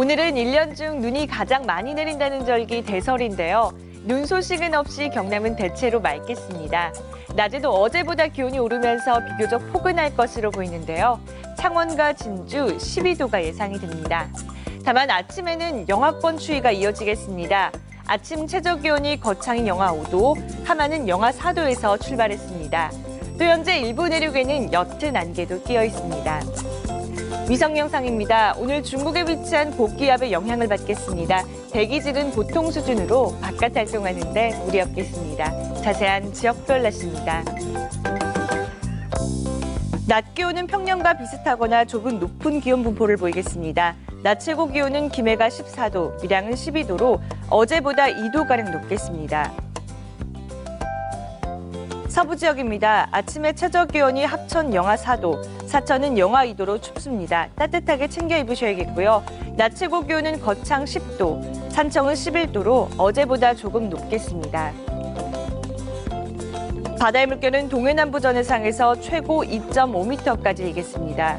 오늘은 1년 중 눈이 가장 많이 내린다는 절기 대설인데요. 눈 소식은 없이 경남은 대체로 맑겠습니다. 낮에도 어제보다 기온이 오르면서 비교적 포근할 것으로 보이는데요. 창원과 진주 12도가 예상이 됩니다. 다만 아침에는 영하권 추위가 이어지겠습니다. 아침 최저 기온이 거창인 영하 5도, 하마는 영하 4도에서 출발했습니다. 또 현재 일부 내륙에는 옅은 안개도 끼어 있습니다. 위성 영상입니다. 오늘 중국에 위치한 고기압의 영향을 받겠습니다. 대기질은 보통 수준으로 바깥 활동하는데 무리 없겠습니다. 자세한 지역별 날씨입니다. 낮 기온은 평년과 비슷하거나 조금 높은 기온 분포를 보이겠습니다. 낮 최고 기온은 김해가 14도, 밀양은 12도로 어제보다 2도가량 높겠습니다. 서부 지역입니다. 아침에 최저 기온이 합천 영하 4도, 사천은 영하 2도로 춥습니다. 따뜻하게 챙겨 입으셔야겠고요. 낮 최고 기온은 거창 10도, 산청은 11도로 어제보다 조금 높겠습니다. 바다의 물결은 동해남부 전해상에서 최고 2.5m까지 일겠습니다.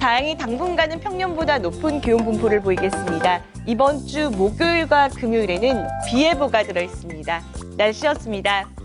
다행히 당분간은 평년보다 높은 기온 분포를 보이겠습니다. 이번 주 목요일과 금요일에는 비 예보가 들어 있습니다. 날씨였습니다.